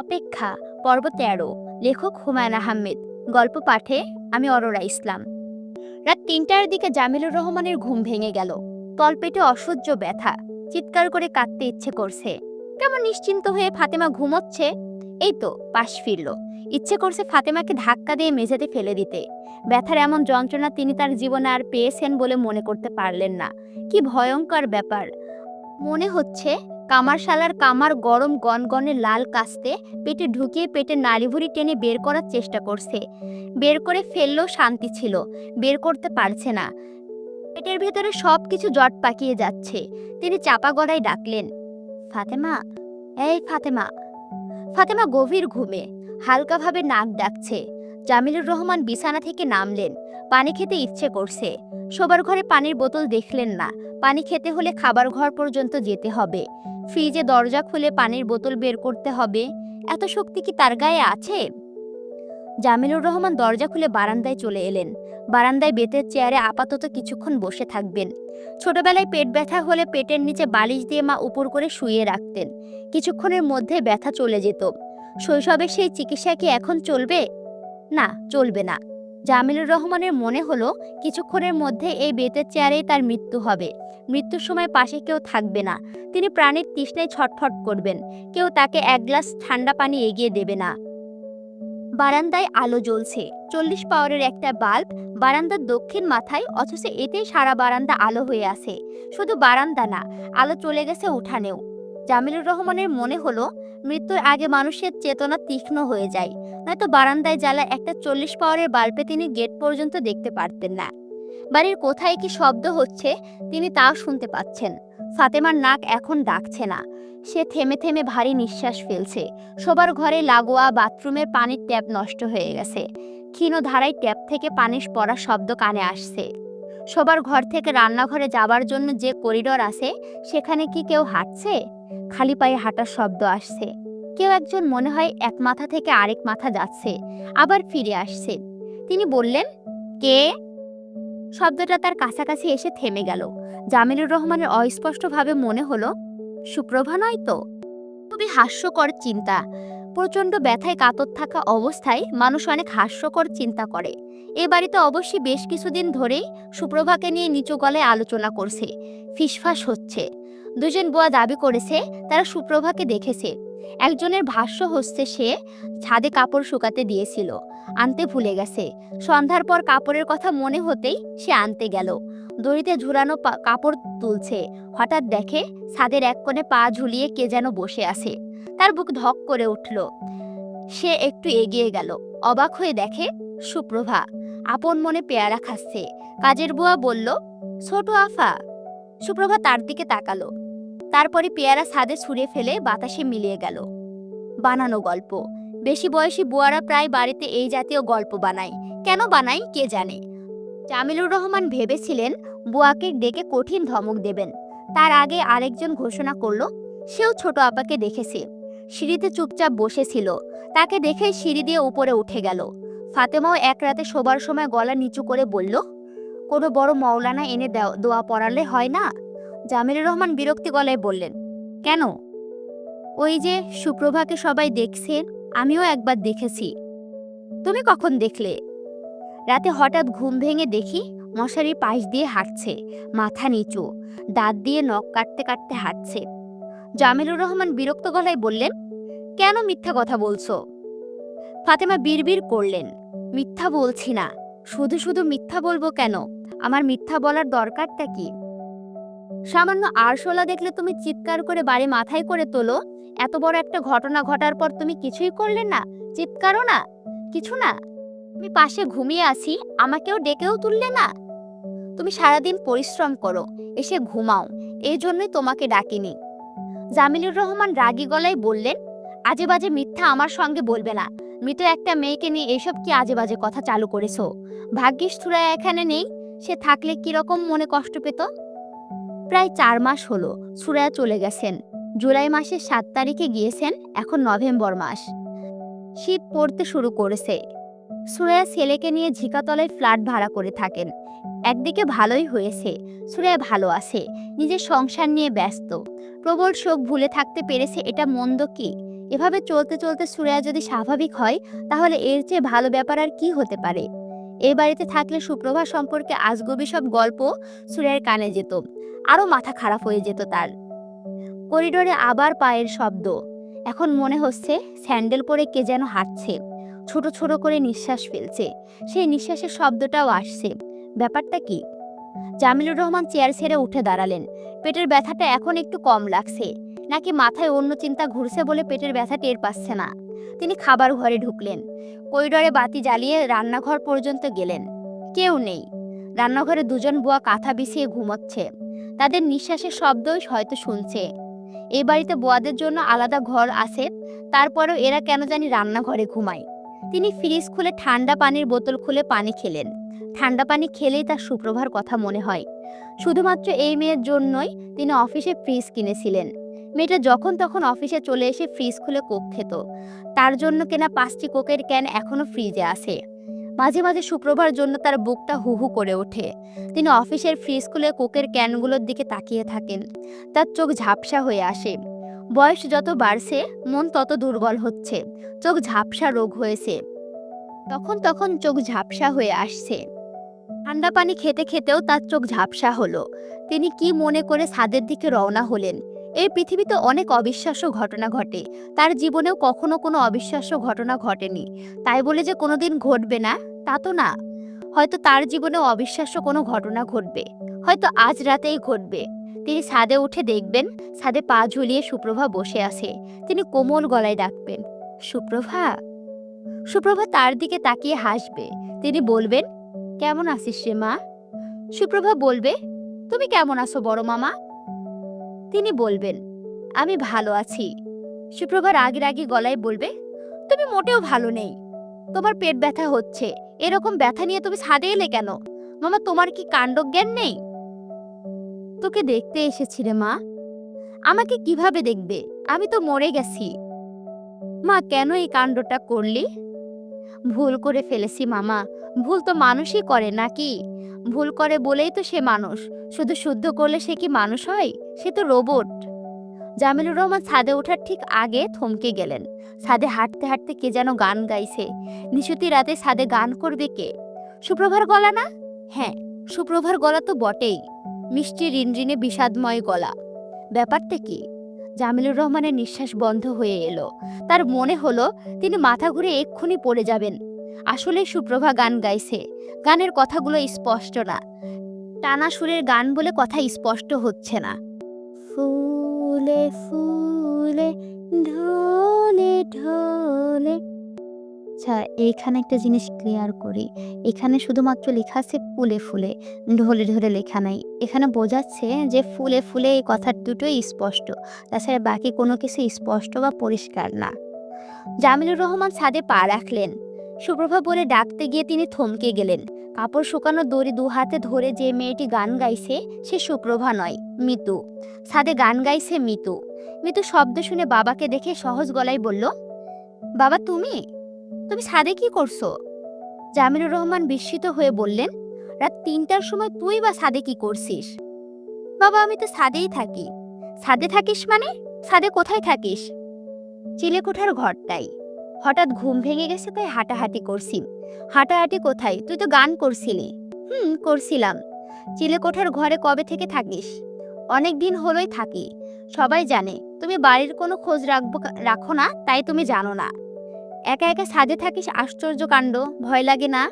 অপেক্ষা পর্ব তেরো লেখক হুমায়ুন আহমেদ। গল্প পাঠে আমি অরোরা ইসলাম। রাত তিনটার দিকে জামিলুর রহমানের ঘুম ভেঙে গেল। তলপেটে অসহ্য ব্যথা। চিৎকার করে কাঁদতে ইচ্ছে করছে। কেমন নিশ্চিন্ত হয়ে ফাতেমা ঘুমোচ্ছে? এই তো, পাশ ফিরল। ইচ্ছে করছে ফাতেমাকে ধাক্কা দিয়ে মেঝেতে ফেলে দিতে। ব্যথার এমন যন্ত্রণা তিনি তার জীবনে আর পেয়েছেন বলে মনে করতে পারলেন না। কি ভয়ঙ্কর ব্যাপার। মনে হচ্ছে কামারশালার কামার গরম গনগনে লাল কাস্তে পেটে ঢুকিয়ে পেটে নাড়িভুড়ি টেনে বের করার চেষ্টা করছে। বের করে ফেললেও শান্তি ছিল, বের করতে পারছে না। পেটের ভেতরে সব কিছু জট পাকিয়ে যাচ্ছে। তিনি চাপা গড়ায় ডাকলেন, ফাতেমা, এই ফাতেমা। ফাতেমা গভীর ঘুমে, হালকাভাবে নাক ডাকছে। জামিলুর রহমান বিছানা থেকে নামলেন। পানি খেতে ইচ্ছে করছে। শোবার ঘরে পানির বোতল দেখলেন না। পানি খেতে হলে খাবার ঘর পর্যন্ত যেতে হবে। ফ্রিজে দরজা খুলে পানির বোতল বের করতে হবে। এত শক্তি কি তার গায়ে আছে? জামিলুর রহমান দরজা খুলে বারান্দায় চলে এলেন। বারান্দায় বেতের চেয়ারে আপাতত কিছুক্ষণ বসে থাকবেন। ছোটবেলায় পেট ব্যথা হলে পেটের নিচে বালিশ দিয়ে মা উপর করে শুয়ে রাখতেন। কিছুক্ষণের মধ্যে ব্যথা চলে যেত। শৈশবে সেই চিকিৎসা কি এখন চলবে? না চলবে না। জামিলুর রহমানের মনে হলো কিছুক্ষণের মধ্যে এই বেতের চেয়ারেই তার মৃত্যু হবে। মৃত্যুর সময় পাশে কেউ থাকবে না। তিনি প্রাণের তৃষ্ণায় ছটফট করবেন। কেউ তাকে এক গ্লাস ঠান্ডা পানি এগিয়ে দেবে না। বারান্দায় আলো জ্বলছে। চল্লিশ পাওয়ারের একটা বাল্ব বারান্দার দক্ষিণ মাথায়, অথচ এতেই সারা বারান্দা আলো হয়ে আছে। শুধু বারান্দা না, আলো চলে গেছে উঠানেও। জামিলুর রহমানের মনে হলো মৃত্যুর আগে মানুষের চেতনা তীক্ষ্ণ হয়ে যায়। নয়তো বারান্দায় জ্বালা একটা চল্লিশ পাওয়ারের বাল্বে তিনি গেট পর্যন্ত দেখতে পারতেন না। বাড়ির কোথায় কি শব্দ হচ্ছে, তিনি তাও শুনতে পাচ্ছেন। ফাতেমার নাক এখন ডাকছে না। সে থেমে থেমে ভারী নিঃশ্বাস ফেলছে। সবার ঘরে লাগোয়া বাথরুমের পানির ট্যাপ নষ্ট হয়ে গেছে। ক্ষীণ ধারায় ট্যাপ থেকে পানির পড়া শব্দ কানে আসছে। সবার ঘর থেকে রান্নাঘরে যাবার জন্য যে করিডোর আছে, সেখানে কি কেউ হাঁটছে? খালি পায়ে হাঁটার শব্দ আসছে। কেউ একজন মনে হয় এক মাথা থেকে আরেক মাথা যাচ্ছে, আবার ফিরে আসছে। তিনি বললেন, কে? শব্দটা তার কাছাকাছি এসে থেমে গেল। জামিলুর রহমানের অস্পষ্টভাবে মনে হলো, সুপ্রভা নয় তো? খুবই হাস্যকর চিন্তা। প্রচণ্ড ব্যথায় কাতর থাকা অবস্থায় মানুষ অনেক হাস্যকর চিন্তা করে। এ বাড়িতে অবশ্যই বেশ কিছুদিন ধরেই সুপ্রভাকে নিয়ে নিচু গলায় আলোচনা করছে। ফিসফাস হচ্ছে। দুজন বুয়া দাবি করেছে, তারা সুপ্রভাকে দেখেছে। একজনের ভাষ্য হচ্ছে সে ছাদে কাপড় শুকাতে দিয়েছিল, আনতে ভুলে গেছে। সন্ধ্যার পর কাপড়ের কথা মনে হতেই সে আনতে গেল। দড়িতে ঝুলানো কাপড় তুলছে। হঠাৎ দেখে ছাদের এক কোণে পা ঝুলিয়ে কে যেন বসে আছে। তার বুক ধক করে উঠল। সে একটু এগিয়ে গেল। অবাক হয়ে দেখে, সুপ্রভা, আপন মনে পেয়ারা খাচ্ছে। কাজের বুয়া বলল, ছোট আফা। সুপ্রভা তার দিকে তাকালো। তারপরে পেয়ারা ছাদে ছুঁড়ে ফেলে বাতাসে মিলিয়ে গেল। বানানো গল্প। বেশি বয়সী বুয়ারা প্রায় বাড়িতে এই জাতীয় গল্প বানায়। কেন বানায় কে জানে? জামিলুর রহমান ভেবেছিলেন বুয়াকে ডেকে কঠিন ধমক দেবেন। তার আগে আরেকজন ঘোষণা করল, সেও ছোট আপাকে দেখেছে। সিঁড়িতে চুপচাপ বসেছিল। তাকে দেখে সিঁড়ি দিয়ে উপরে উঠে গেল। ফাতেমাও এক রাতে শোবার সময় গলা নিচু করে বলল, কোনো বড় মৌলানা এনে দোয়া পড়ালে হয় না? জামিলুর রহমান বিরক্তি গলায় বললেন, কেন? ওই যে সুপ্রভাকে সবাই দেখছেন, আমিও একবার দেখেছি। তুমি কখন দেখলে? রাতে হঠাৎ ঘুম ভেঙে দেখি মশারির পাশ দিয়ে হাঁটছে, মাথা নিচু, দাঁত দিয়ে নখ কাটতে কাটতে হাঁটছে। জামিলুর রহমান বিরক্ত গলায় বললেন, কেন মিথ্যা কথা বলছো? ফাতেমা বিড়বিড় করলেন, মিথ্যা বলছি না, শুধু শুধু মিথ্যা বলব কেন? আমার মিথ্যা বলার দরকারটা কি? সামান্য আরশোলা দেখলে তুমি চিৎকার করে বাড়ি মাথায় করে তোলো, এত বড় একটা ঘটনা ঘটার পর তুমি কিছুই করলে না, চিৎকারও না, কিছু না। তুমি পাশে ঘুমিয়ে আছি, আমাকেও ডেকেও তুললে না। তুমি সারাদিন পরিশ্রম করো, এসে ঘুমাও, এই জন্যই তোমাকে ডাকিনি। জামিলুর রহমান রাগী গলায় বললেন আজে বাজে মিথ্যা আমার সঙ্গে বলবে না। মৃত একটা মেয়েকে নিয়ে এসব কি আজে বাজে কথা চালু করেছ? ভাগ্যিস থুরা এখানে নেই। সে থাকলে কীরকম মনে কষ্ট পেত? প্রায় চার মাস হলো সুরায়া চলে গেছেন। জুলাই মাসের সাত তারিখে গিয়েছেন, এখন নভেম্বর মাস। শীত পড়তে শুরু করেছে। সুরায়া ছেলেকে নিয়ে ঝিকাতলায় ফ্ল্যাট ভাড়া করে থাকেন। একদিকে ভালোই হয়েছে সুরায়া ভালো আছে, নিজের সংসার নিয়ে ব্যস্ত। প্রবল শোক ভুলে থাকতে পেরেছে এটা মন্দ কি? এভাবে চলতে চলতে সুরায়া যদি স্বাভাবিক হয়, তাহলে এর চেয়ে ভালো ব্যাপার আর কি হতে পারে? এ বাড়িতে থাকলে সুপ্রভা সম্পর্কে আজগবি সব গল্প সুরায়ের কানে যেত, আরও মাথা খারাপ হয়ে যেত তার। করিডোরে আবার পায়ের শব্দ, এখন মনে হচ্ছে স্যান্ডেল পরে কে যেন হাঁটছে। ছোট ছোট করে নিঃশ্বাস ফেলছে। সেই নিঃশ্বাসের শব্দটাও আসছে। ব্যাপারটা কি? জামিলুর রহমান চেয়ার ছেড়ে উঠে দাঁড়ালেন। পেটের ব্যথাটা এখন একটু কম লাগছে। নাকি মাথায় অন্য চিন্তা ঘুরছে বলে পেটের ব্যথা টের পাচ্ছে না। তিনি খাবার ঘরে ঢুকলেন। করিডোরে বাতি জ্বালিয়ে রান্নাঘর পর্যন্ত গেলেন। কেউ নেই। রান্নাঘরে দুজন বুয়া কাঁথা বিছিয়ে ঘুমোচ্ছে। তাদের নিঃশ্বাসের শব্দই হয়তো শুনছে। এই বাড়িতে বুয়াদের জন্য আলাদা ঘর আছে। তারপরেও এরা কেন জানি রান্নাঘরে ঘুমায়। তিনি ফ্রিজ খুলে ঠান্ডা পানির বোতল খুলে পানি খেলেন। ঠান্ডা পানি খেলেই তার সুপ্রভার কথা মনে হয়। শুধুমাত্র এই মেয়ের জন্যই তিনি অফিসে ফ্রিজ কিনেছিলেন। মেয়েটা যখন তখন অফিসে চলে এসে ফ্রিজ খুলে কোক খেত। তার জন্য কেনা পাঁচটি কোকের ক্যান এখনও ফ্রিজে আছে। মাঝে মাঝে সুপ্রভার জন্য তার বুকটা হু হু করে ওঠে। তিনি অফিসের ফ্রিজ খুলে কোকের ক্যানগুলোর দিকে তাকিয়ে থাকেন। তার চোখ ঝাপসা হয়ে আসে। বয়স যত বাড়ছে, মন তত দুর্বল হচ্ছে। চোখ ঝাপসা রোগ হয়েছে। তখন তখন চোখ ঝাপসা হয়ে আসছে। ঠান্ডা পানি খেতে খেতেও তার চোখ ঝাপসা হলো। তিনি কি মনে করে ছাদের দিকে রওনা হলেন? এই পৃথিবীতে অনেক অবিশ্বাস্য ঘটনা ঘটে। তার জীবনেও কখনো কোনো অবিশ্বাস্য ঘটনা ঘটেনি। তাই বলে যে কোনোদিন ঘটবে না, তা তো না। হয়তো তার জীবনেও অবিশ্বাস্য কোনো ঘটনা ঘটবে। হয়তো আজ রাতেই ঘটবে। তিনি ছাদে উঠে দেখবেন ছাদে পা ঝুলিয়ে সুপ্রভা বসে আছে। তিনি কোমল গলায় ডাকবেন, সুপ্রভা সুপ্রভা তার দিকে তাকিয়ে হাসবে। তিনি বলবেন, কেমন আছিস রে মা? সুপ্রভা বলবে, তুমি কেমন আছো বড় মামা? তিনি বলবেন, আমি ভালো আছি। সুপ্রভা রাগি রাগি গলায় বলবে, তুমি মোটেও ভালো নেই। তোমার পেট ব্যথা হচ্ছে। এরকম ব্যথা নিয়ে তুমি ছাদে এলে কেন? মামা, তোমার কি কাণ্ডজ্ঞান নেই? তোকে দেখতে এসেছি রে মা। আমাকে কীভাবে দেখবে? আমি তো মরে গেছি। মা, কেন এই কাণ্ডটা করলি? ভুল করে ফেলেছি মামা। ভুল তো মানুষই করে, নাকি? ভুল করে বলেই তো সে মানুষ। শুধু শুদ্ধ করলে সে কি মানুষ হয়? সে তো রোবট। জামিলুর রহমান ছাদে ওঠার ঠিক আগে থমকে গেলেন। ছাদে হাঁটতে হাঁটতে কে যেন গান গাইছে। নিশুতি রাতে ছাদে গান করবে কে? সুপ্রভার গলা না? হ্যাঁ সুপ্রভার গলা তো বটেই। মিষ্টি রিনরিনে বিষাদময় গলা। ব্যাপারটা কি? জামিলুর রহমানের নিঃশ্বাস বন্ধ হয়ে এলো। তার মনে হলো তিনি মাথা ঘুরে এক্ষুনি পড়ে যাবেন। আসলে সুপ্রভা গান গাইছে। গানের কথাগুলো স্পষ্ট না। টানা সুরের গান বলে কথা স্পষ্ট হচ্ছে না। ফুলে ফুলে, ঢোলে ঢলে আচ্ছা এইখানে একটা জিনিস ক্লিয়ার করি। এখানে শুধুমাত্র লেখা আছে ফুলে ফুলে, ঢলে ঢলে লেখা নাই। এখানে বোঝাচ্ছে যে ফুলে ফুলে এই কথা দুটোই স্পষ্ট। তাছাড়া বাকি কোনো কিছু স্পষ্ট বা পরিষ্কার না। জামিলুর রহমান ছাদে পা রাখলেন। সুপ্রভা বলে ডাকতে গিয়ে তিনি থমকে গেলেন। কাপড় শুকানো দড়ি দু হাতে ধরে যে মেয়েটি গান গাইছে, সে সুপ্রভা নয়, মিতু। ছাদে গান গাইছে মিতু। মিতু শব্দ শুনে বাবাকে দেখে সহজ গলায় বলল, বাবা, তুমি? তুমি ছাদে কি করছ? জামিলুর রহমান বিস্মিত হয়ে বললেন, রাত তিনটার সময় তুই বা ছাদে কি করছিস? বাবা, আমি তো ছাদেই থাকি। ছাদে থাকিস মানে? ছাদে কোথায় থাকিস? চিলেকোঠার ঘরটাই। হঠাৎ ঘুম ভেঙে গেছে, তাই হাঁটাহাঁটি করছি। হাঁটাহাঁটি কোথায়? তুই তো গান করছিলি। হুম, করছিলাম। চিলেকোঠার ঘরে কবে থেকে থাকিস? অনেক দিন হলোই থাকি। সবাই জানে, তুমি বাড়ির কোনো খোঁজ রাখব, রাখো না, তাই তুমি জানো না। একা একা ছাদে থাকিস আশ্চর্য কাণ্ড। ভয় লাগে না?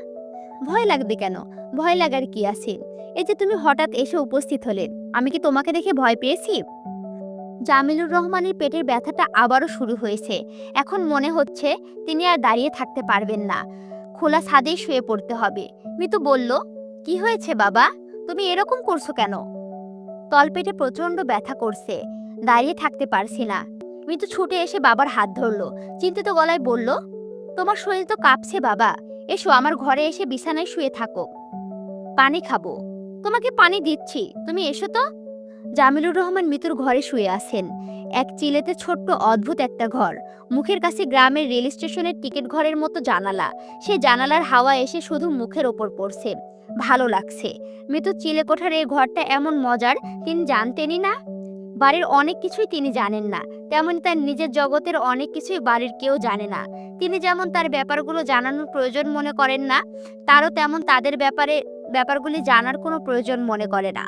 ভয় লাগবে কেন? ভয় লাগার কি আছে? এই যে তুমি হঠাৎ এসে উপস্থিত হলে, আমি কি তোমাকে দেখে ভয় পেয়েছি? জামিলুর রহমানের পেটের ব্যথাটা আবারও শুরু হয়েছে। এখন মনে হচ্ছে তিনি আর দাঁড়িয়ে থাকতে পারবেন না। খোলা ছাদেই শুয়ে পড়তে হবে। মিতু বলল, কি হয়েছে বাবা? তুমি এরকম করছ কেন? তলপেটে প্রচণ্ড ব্যথা করছে। দাঁড়িয়ে থাকতে পারছি না। মিতু ছুটে এসে বাবার হাত ধরলো। চিন্তিত গলায় বলল, তোমার শরীর তো কাঁপছে, বাবা। এসো, আমার ঘরে এসে বিছানায় শুয়ে থাকো। পানি খাব। তোমাকে পানি দিচ্ছি। তুমি এসো তো। জামিলুর রহমান মিতুর ঘরে শুয়ে আছেন। এক চিলেতে ছোট্ট, অদ্ভুত একটা ঘর। মুখের কাছে গ্রামের রেল স্টেশনের টিকিট ঘরের মতো জানালা। সে জানালার হাওয়া এসে শুধু মুখের ওপর পড়ছে। ভালো লাগছে। মিতু চিলেকোঠার এই ঘরটা এমন মজার, তিনি জানতেনই না। বাড়ির অনেক কিছুই তিনি জানেন না। তেমন তার নিজের জগতের অনেক কিছুই বাড়ির কেউ জানে না। তিনি যেমন তার ব্যাপারগুলো জানানোর প্রয়োজন মনে করেন না, তারও তেমন তাদের ব্যাপারে, ব্যাপারগুলি জানার কোনো প্রয়োজন মনে করে না।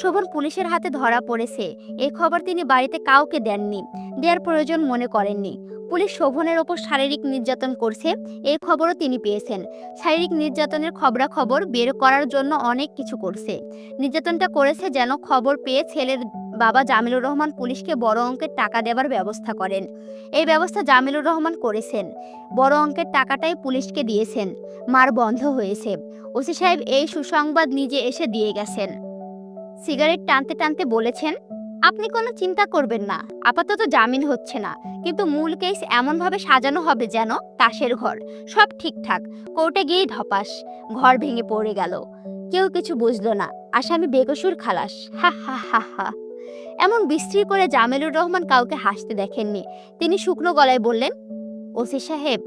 শোভন পুলিশের হাতে ধরা পড়েছে। এই খবর তিনি বাড়িতে কাউকে দেননি, দেওয়ার প্রয়োজন মনে করেননি। পুলিশ শোভনের ওপর শারীরিক নির্যাতন করছে এই খবরও তিনি পেয়েছেন। শারীরিক নির্যাতনের খবরাখবর বের করার জন্য অনেক কিছু করছে। নির্যাতনটা করেছে যেন খবর পেয়ে ছেলের বাবা জামিলুর রহমান পুলিশকে বড় অঙ্কের টাকা দেওয়ার ব্যবস্থা করেন। এই ব্যবস্থা জামিলুর রহমান করেছেন। বড় অঙ্কের টাকাটাই পুলিশকে দিয়েছেন। মার বন্ধ হয়েছে। ওসি সাহেব এই সুসংবাদ নিজে এসে দিয়ে গেছেন। সিগারেট টানতে টানতে বলেছেন, আপনি কোনো চিন্তা করবেন না। আপাতত জামিন হচ্ছে না। কিন্তু মূল কেস এমনভাবে সাজানো হবে যেন তাসের ঘর। সব ঠিকঠাক। কোর্টে গিয়েই ধপাস। ঘর ভেঙে পড়ে গেল। কেউ কিছু বুঝলো না। আসামি বেকসুর খালাস। হা হা হা হা। এমন বিশ্রী করে জামিলুর রহমান কাউকে হাসতে দেখেননি। তিনি শুকনো গলায় বললেন, ওসি সাহেব,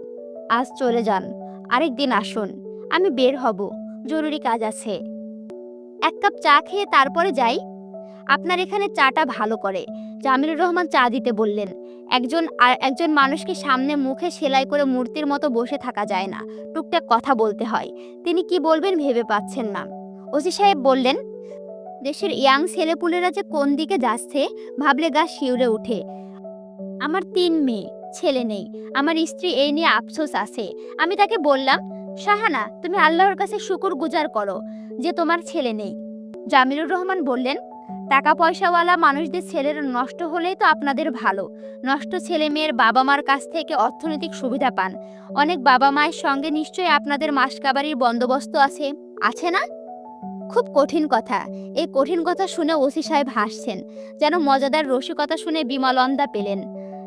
আজ চলে যান। আরেক দিন আসুন। আমি বের হব। জরুরি কাজ আছে। এক কাপ চা খেয়ে তারপরে যাই। আপনার এখানে চাটা ভালো করে। জামিলুর রহমান চা দিতে বললেন, একজন আর একজন মানুষকে সামনে মুখে সেলাই করে মূর্তির মতো বসে থাকা যায় না। টুকটাক কথা বলতে হয়। তিনি কি বলবেন ভেবে পাচ্ছেন না। ওসি সাহেব বললেন দেশের ইয়াং ছেলেপুলেরা যে কোন দিকে যাচ্ছে, ভাবলে গা শিউরে উঠে আমার তিন মেয়ে, ছেলে নেই। আমার স্ত্রী এই নিয়ে আফসোস আছে। আমি তাকে বললাম, শাহানা, তুমি আল্লাহর কাছে শুকুর গুজার করো যে তোমার ছেলে নেই। জামিলুর রহমান বললেন টাকা পয়সাওয়ালা মানুষদের ছেলের নষ্ট হলেই তো আপনাদের ভালো। নষ্ট ছেলে মেয়ের বাবা মার কাছ থেকে অর্থনৈতিক সুবিধা পান। অনেক বাবা মায়ের সঙ্গে নিশ্চয়ই আপনাদের মাসকাবারির বন্দোবস্ত আছে। আছে না? খুব কঠিন কথা। এই কঠিন কথা শুনে ওসি সাহেব হাসছেন, যেন মজাদার রসিকতা শুনে বিমলন্দা পেলেন।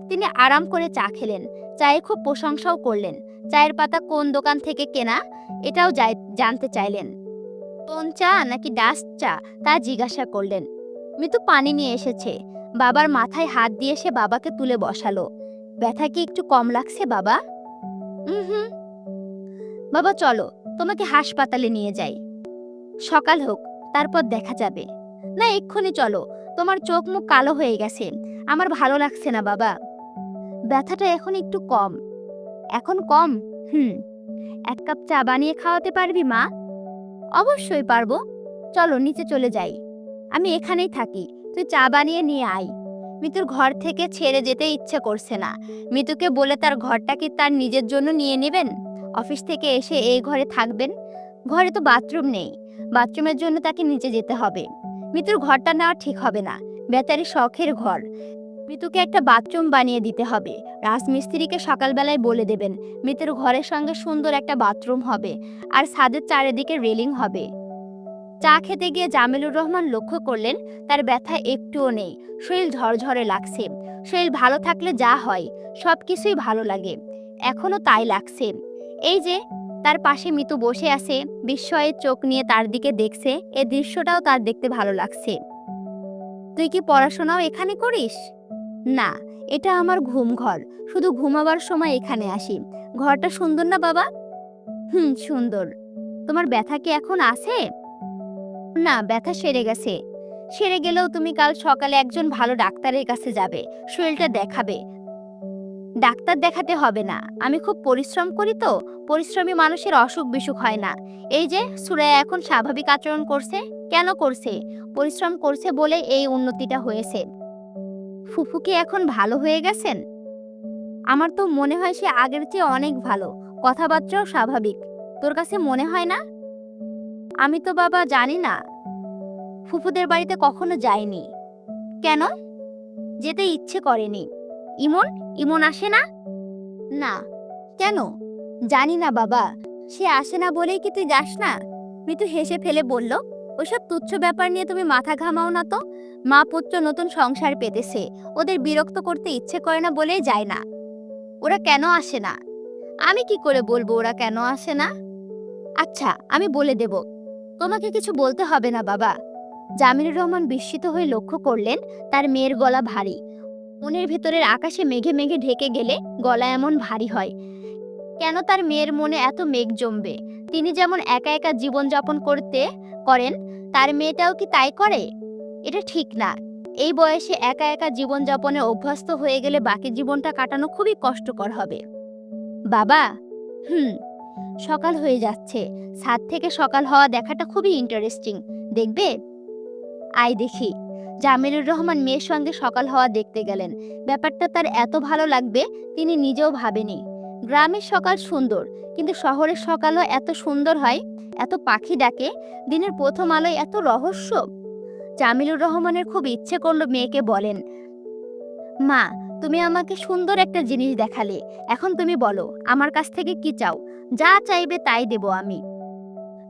তিনি আরাম করে চা খেলেন, চায়ে খুব প্রশংসাও করলেন। চায়ের পাতা কোন দোকান থেকে কেনা, এটাও জানতে চাইলেন। কোন চা নাকি ডাস্ট চা, তা জিজ্ঞাসা করলেন। মিতু পানি নিয়ে এসেছে। বাবার মাথায় হাত দিয়ে সে বাবাকে তুলে বসালো। ব্যথা কি একটু কম লাগছে, বাবা? হুম। বাবা চলো, তোমাকে হাসপাতালে নিয়ে যাই। সকাল হোক, তারপর দেখা যাবে। না, এক্ষুনি চলো, তোমার চোখ মুখ কালো হয়ে গেছে। আমার ভালো লাগছে না, বাবা। ব্যথাটা এখন একটু কম। এখন কম? হুম। এক কাপ চা বানিয়ে খাওয়াতে পারবি, মা? অবশ্যই পারব। চলো, নিচে চলে যাই। আমি এখানেই থাকি। তুই চা বানিয়ে নিয়ে আয়। মিতুর ঘর থেকে ছেড়ে যেতে ইচ্ছে করছে না। মিতুকে বলে তার ঘরটা কি তার নিজের জন্য নিয়ে নেবেন? অফিস থেকে এসে এই ঘরে থাকবেন? ঘরে তো বাথরুম নেই। বাথরুমের জন্য তাকে নিচে যেতে হবে। মিতুর ঘরটা নেওয়া ঠিক হবে না। বেতারি শখের ঘর। মিতুকে একটা বাথরুম বানিয়ে দিতে হবে। রাজমিস্ত্রিকে সকালবেলায় বলে দেবেন, মিতুর ঘরের সঙ্গে সুন্দর একটা বাথরুম হবে আর ছাদের চারিদিকে রেলিং হবে। চা খেতে গিয়ে জামিলুর রহমান লক্ষ্য করলেন, তার ব্যথা একটুও নেই। শরীর ঝরঝরে লাগছে। শরীর ভালো থাকলে যা হয় সব কিছুই ভালো লাগে। এখনও তাই লাগছে। এই যে তার পাশে মিতু বসে আছে বিস্ময়ের চোখ নিয়ে তার দিকে দেখছে, এ দৃশ্যটাও তার দেখতে ভালো লাগছে। তুই কি পড়াশোনাও এখানে করিস? না, এটা আমার ঘুম ঘর, শুধু ঘুমাবার সময় এখানে আসি। ঘরটা সুন্দর না বাবা? হুম, সুন্দর। তোমার ব্যথা কি এখন আছে? না, ব্যথা সেরে গেছে। সেরে গেলেও তুমি কাল সকালে একজন ভালো ডাক্তারের কাছে যাবে, শরীরটা দেখাবে। ডাক্তার দেখাতে হবে না। আমি খুব পরিশ্রম করি তো, পরিশ্রমী মানুষের অসুখ বিসুখ হয় না। এই যে, সুরায়া এখন স্বাভাবিক আচরণ করছে, কেন করছে? পরিশ্রম করছে বলে এই উন্নতিটা হয়েছে। ফুফু কি এখন ভালো হয়ে গেছেন? আমার তো মনে হয় সে আগের চেয়ে অনেক ভালো, কথাবার্তাও স্বাভাবিক। তোর কাছে মনে হয় না? আমি তো বাবা জানি না। ফুফুদের বাড়িতে কখনো যাইনি। কেন? যেতে ইচ্ছে করেনি। ইমন ইমন আসে না? না। কেন? জানি না বাবা। সে আসে না বলেই কি তুই যাস না? মৃত্যু হেসে ফেলে বলল ওইসব তুচ্ছ ব্যাপার নিয়ে তুমি মাথা ঘামাও না তো? মা পুত্র নতুন সংসার পেতেছে। ওদের বিরক্ত করতে ইচ্ছে করে না বলেই যায় না। ওরা কেন আসে না? আমি কি করে বলব ওরা কেন আসে না? আচ্ছা আমি বলে দেব। তোমাকে কিছু বলতে হবে না বাবা। জামিনুর রহমান বিস্মিত হয়ে লক্ষ্য করলেন তার মেয়ের গলা ভারী। মনের ভেতরের আকাশে মেঘে মেঘে ঢেকে গেলে গলা এমন ভারী হয়। কেন তার মেয়ের মনে এত মেঘ জমবে? তিনি যেমন একা একা জীবন যাপন করতে করেন, তার মেয়েটাও কি তাই করে? এটা ঠিক না। এই বয়সে একা একা জীবনযাপনে অভ্যস্ত হয়ে গেলে বাকি জীবনটা কাটানো খুবই কষ্টকর হবে। বাবা, হুম, সকাল হয়ে যাচ্ছে। ছাদ থেকে সকাল হওয়া দেখাটা খুবই ইন্টারেস্টিং দেখবে? আয় দেখি। জামিলুর রহমান মেয়ের সঙ্গে সকাল হওয়া দেখতে গেলেন। ব্যাপারটা তার এত ভালো লাগবে, তিনি নিজেও ভাবেনি। গ্রামের সকাল সুন্দর, কিন্তু শহরের সকালও এত সুন্দর হয়, এত পাখি ডাকে, দিনের প্রথম আলোয় এত রহস্য। জামিলুর রহমানের খুব ইচ্ছে করল মেয়েকে বলেন, মা, তুমি আমাকে সুন্দর একটা জিনিস দেখালে, এখন তুমি বলো, আমার কাছ থেকে কি চাও? যা চাইবে তাই দেব আমি।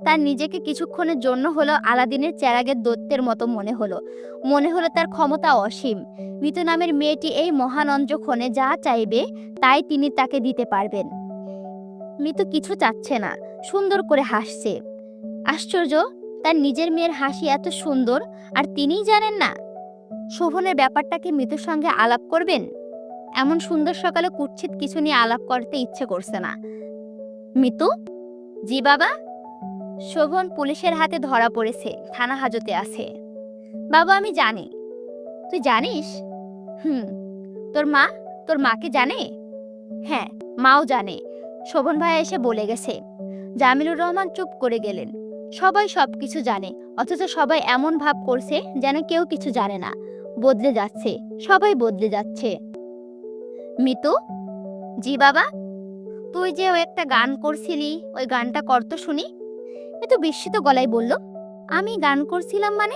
তার নিজেকে কিছুক্ষণের জন্য হলো আলাদিনের চেরাগের দৈত্যের মতো মনে হলো। মনে হলো তার ক্ষমতা অসীম। মৃত নামের মেয়েটি এই মহান মহানঞ্জক্ষণে যা চাইবে, তাই তিনি তাকে দিতে পারবেন। মৃত কিছু চাচ্ছে না, সুন্দর করে হাসছে। আশ্চর্য, তার নিজের মেয়ের হাসি এত সুন্দর, আর তিনিই জানেন না। শোভনের ব্যাপারটাকে মৃতুর সঙ্গে আলাপ করবেন? এমন সুন্দর সকালে কুৎসিত কিছু নিয়ে আলাপ করতে ইচ্ছে করছে না। মিতু? জি বাবা। শোভন পুলিশের হাতে ধরা পড়েছে, থানা হাজতে আছে। বাবা, আমি জানি। তুই জানিস? হুম। তোর মা? তোর মাকে জানে? হ্যাঁ মাও জানে। শোভন ভাই এসে বলে গেছে, জামিলুর রহমান চুপ করে গেলেন। সবাই সব কিছু জানে, অথচ সবাই এমন ভাব করছে যেন কেউ কিছু জানে না। বদলে যাচ্ছে, সবাই বদলে যাচ্ছে। মিতু? জি বাবা। তুই যে ওই একটা গান করছিলি, ওই গানটা কর তো শুনি। মিতু বিস্মিত গলায় বলল, আমি গান করছিলাম মানে?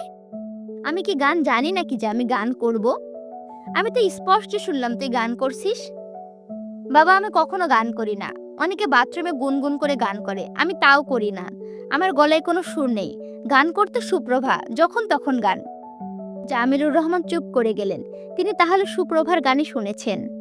আমি কি গান জানি নাকি যে আমি গান করব? আমি তো স্পষ্ট শুনলাম, তুই গান করছিস? বাবা, আমি কখনো গান করি না। অনেকে বাথরুমে গুনগুন করে গান করে। আমি তাও করি না। আমার গলায় কোনো সুর নেই। গান করতে সুপ্রভা, যখন তখন গান। জামিলুর রহমান চুপ করে গেলেন। তিনি তাহলে সুপ্রভার গানই শুনেছেন।